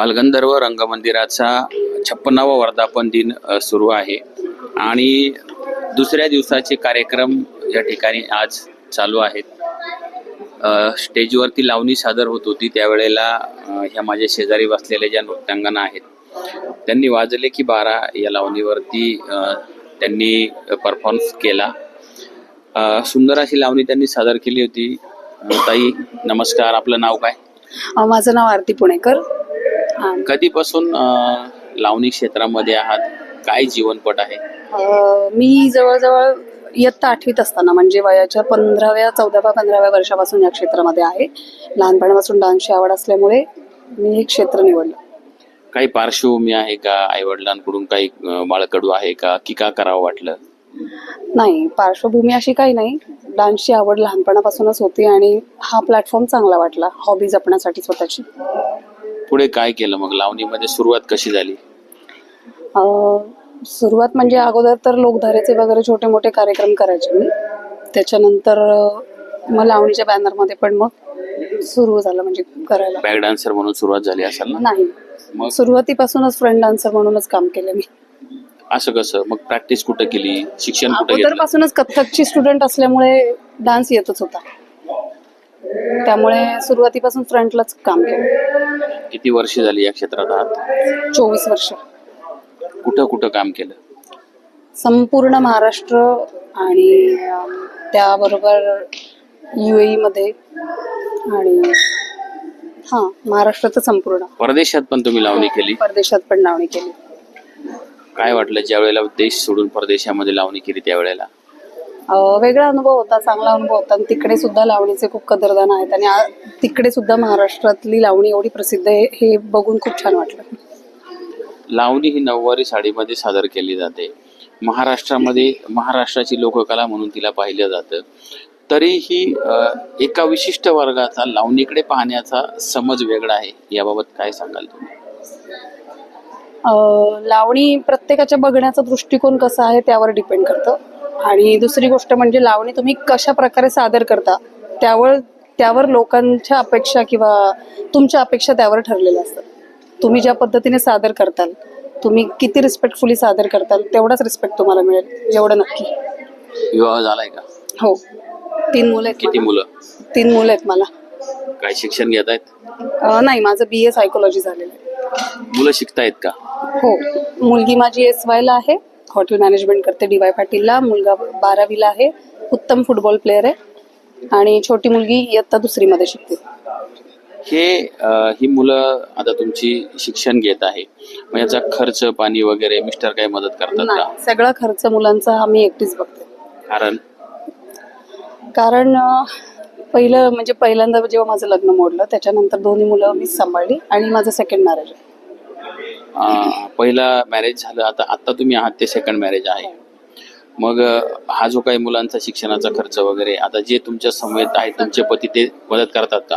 बालगंधर्व रंगमंदिराचा छप्पन्नावा वर्धापन दिन सुरू आहे. आणि दुसऱ्या दिवसाचे कार्यक्रम या ठिकाणी आज चालू आहेत. स्टेजवरती लावणी सादर होत होती. त्यावेळेला ह्या माझ्या शेजारी बसलेल्या ज्या नृत्यांगना आहेत त्यांनी वाजले की बारा या लावणीवरती त्यांनी परफॉर्मन्स केला. सुंदर अशी लावणी त्यांनी सादर केली होती. ताई नमस्कार. आपलं नाव काय? माझं नाव आरती पुणेकर. कधीपासून अ, लावणी क्षेत्रामध्ये आहात? काय जीवनपट आहे? अ, मी जवळजवळ इयत्ता आठवीत असताना म्हणजे वयाच्या पंधराव्या चौदाव्या पंधराव्या वर्षापासून या क्षेत्रामध्ये आहे. लहानपणापासून डान्सची आवड असल्यामुळे मी हे क्षेत्र निवडलं. काही पार्श्वभूमी आहे का? आई वडिलांकडून काही अ, बाळकडू आहे का? की का करावं वाटलं? नाही पार्श्वभूमी अशी काही नाही. डान्सची आवड लहानपणापासूनच होती आणि हा प्लॅटफॉर्म चांगला वाटला हॉबी जपण्यासाठी स्वतःची. पुढे काय केलं? मग लावणीमध्ये सुरुवात कशी झाली? अ, सुरुवात म्हणजे अगोदर तर लोकधारेचे वगैरे छोटे मोठे कार्यक्रम करायचे मी. त्याच्यानंतर अ, मग लावणीच्या बॅनरमध्ये पण मग सुरू झालं म्हणजे करायला. बॅक डान्सर म्हणून सुरुवात झाली असेल ना? नाही. मग? सुरुवातीपासूनच फ्रंट डान्सर म्हणूनच काम केलं मी. असं कसं? मग प्रॅक्टिस कुठं केली? शिक्षण कुठं घेतलं? अगोदरपासूनच कथ्थकची स्टुडंट असल्यामुळे डान्स येतच होता. त्यामुळे सुरुवातीपासून फ्रंटलाच काम केलं. किती वर्ष झाली या क्षेत्रात आहात? चोवीस वर्ष. कुठं कुठं काम केलं? संपूर्ण महाराष्ट्र आणि अम, त्याबरोबर यू मध्ये आणि हां महाराष्ट्राचं संपूर्ण. परदेशात पण तुम्ही लावणी केली? परदेशात पण लावणी केली. काय वाटलं ज्या वेळेला देश सोडून परदेशामध्ये लावणी केली त्यावेळेला? वेगळा अनुभव होता चांगला अनुभव होता. आणि तिकडे सुद्धा लावणीचे खूप कदरदान आहेत. आणि तिकडे सुद्धा महाराष्ट्रातली लावणी एवढी प्रसिद्ध आहे हे बघून खूप छान वाटलं. लावणी ही नऊवारी साडीमध्ये सादर केली जाते. महाराष्ट्रामध्ये महाराष्ट्राची लोककला म्हणून तिला पाहिलं जातं. तरीही एका विशिष्ट वर्गाचा लावणीकडे पाहण्याचा समज वेगळा आहे. याबाबत काय सांगाल तुम्ही? लावणी प्रत्येकाच्या बघण्याचा दृष्टिकोन कसा आहे त्यावर डिपेंड करतं. आणि दुसरी गोष्ट म्हणजे लावणी तुम्ही कशा प्रकारे सादर करता त्यावर त्यावर लोकांच्या अपेक्षा किंवा तुमच्या अपेक्षा त्यावर ठरलेल्या असतात. तुम्ही ज्या पद्धतीने सादर करताल तुम्ही किती रिस्पेक्टफुली सादर करताल तेवढाच रिस्पेक्ट तुम्हाला मिळेल एवढं नक्की. विवाह झालाय का? हो. तीन मुलं आहेत किती मला. मुलं? तीन मुलं आहेत मला. काय शिक्षण घेत आहेत? अ, नाही माझं बी ए सायकोलॉजी झालेलं आहे. मुलं शिकतायत का? हो. मुलगी माझी एस वायला आहे. हॉटेल मॅनेजमेंट करते डी वाय पाटीलला. मुलगा बारावीला आहे. उत्तम फुटबॉल प्लेअर आहे. आणि छोटी मुलगी इयत्ता दुसरीमध्ये शिकते. हे अ, ही मुलं आता तुमची शिक्षण घेत आहे. मग याचा खर्च पाणी वगैरे मिस्टर काही मदत करतात का? नाही सगळा खर्च मुलांचा आम्ही एकटीच बघते. कारण? कारण अ, पहिलं म्हणजे पहिल्यांदा जेव्हा माझं लग्न मोडलं त्याच्यानंतर दोन्ही मुलं मीच सांभाळली आणि माझं सेकंड मॅरेज आहे. पहिला मॅरेज झालं आता आता तुम्ही आहात ते सेकंड मॅरेज आहे. मग हा जो काही मुलांचा शिक्षणाचा खर्च वगैरे आता जे तुमच्या समेत आहेत तुमचे पती ते मदत करतात का?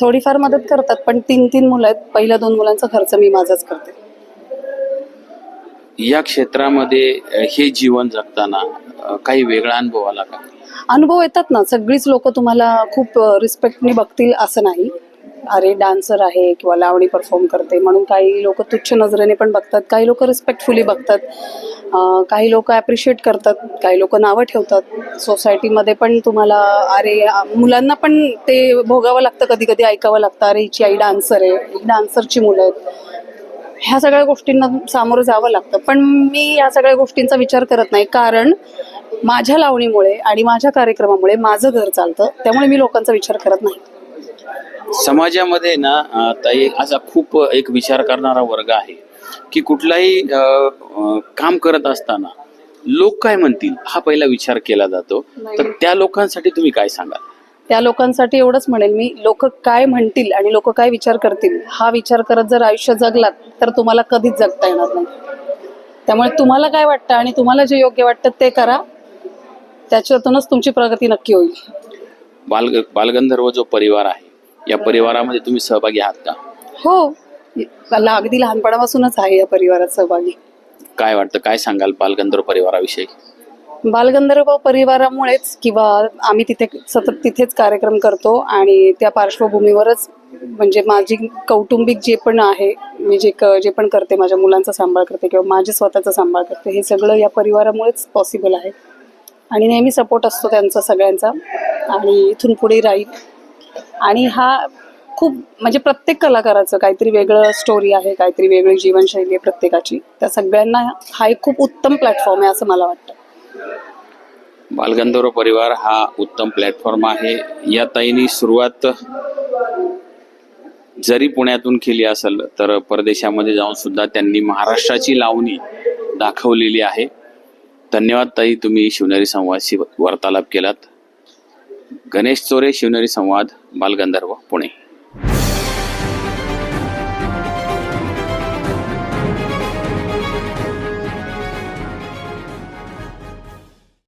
थोडीफार मदत करतात पण तीन तीन मुलं आहेत. पहिल्या दोन मुलांचा खर्च मी माझाच करते. या क्षेत्रामध्ये हे जीवन जगताना काही वेगळा अनुभव आला का? अनुभव येतात ना. सगळीच लोक तुम्हाला खूप रिस्पेक्टने बघतील असं नाही. अरे डान्सर आहे किंवा लावणी परफॉर्म करते म्हणून काही लोक तुच्छ नजरेने पण बघतात काही लोक रिस्पेक्टफुली बघतात. काही लोक ॲप्रिशिएट करतात काही लोक नावं ठेवतात. सोसायटीमध्ये पण तुम्हाला अरे मुलांना पण ते भोगावं लागतं कधी कधी ऐकावं लागतं अरे हिची आई डान्सर आहे ही डान्सरची मुलं आहेत. ह्या सगळ्या गोष्टींना सामोरं जावं लागतं. पण मी या सगळ्या गोष्टींचा विचार करत नाही कारण माझ्या लावणीमुळे आणि माझ्या कार्यक्रमामुळे माझं घर चालतं त्यामुळे मी लोकांचा विचार करत नाही. समाजामध्ये ना ताई असा खूप एक विचार करणारा वर्ग आहे की कुठलाही काम करत असताना लोक काय म्हणतील? हा पहिला विचार केला जातो. तर त्या लोकांसाठी तुम्ही काय सांगाल? त्या लोकांसाठी एवढंच म्हणेल मी लोक काय म्हणतील आणि लोक काय विचार करतील हा विचार करत जर आयुष्य जगलात तर तुम्हाला कधीच जगता येणार नाही. त्यामुळे तुम्हाला काय वाटतं आणि तुम्हाला जे योग्य वाटतं ते करा. त्याच्यातूनच तुमची प्रगती नक्की होईल. बाल बालगंधर्व जो परिवार आहे या परिवारामध्ये तुम्ही सहभागी आहात का? हो. मला अगदी लहानपणापासूनच आहे या परिवारात सहभागी. काय वाटतं? काय सांगाल बालगंधर्व परिवाराविषयी? बालगंधर्व परिवारामुळेच किंवा आम्ही तिथे सतत तिथेच कार्यक्रम करतो आणि त्या पार्श्वभूमीवरच म्हणजे माझी कौटुंबिक जे पण आहे मी जे क जे पण करते माझ्या मुलांचा सांभाळ करते किंवा माझे स्वतःचा सांभाळ करते हे सगळं या परिवारामुळेच पॉसिबल आहे. आणि नेहमी सपोर्ट असतो त्यांचा सगळ्यांचा. आणि इथून पुढे राहील. आणि हा खूप म्हणजे प्रत्येक कलाकाराचं काहीतरी वेगळं स्टोरी आहे काहीतरी वेगळी जीवनशैली आहे प्रत्येकाची. त्या सगळ्यांना हा एक खूप उत्तम प्लॅटफॉर्म आहे असं मला वाटतं. बालगंधर्व परिवार हा उत्तम प्लॅटफॉर्म आहे. या ताईनी सुरुवात जरी पुण्यातून केली असेल तर परदेशामध्ये जाऊन सुद्धा त्यांनी महाराष्ट्राची लावणी दाखवलेली आहे. धन्यवाद ताई तुम्ही शिवनेरी संवादशी वार्तालाप केलात. गणेश चोरे शिवनेरी संवाद बालगंधर्व पुणे.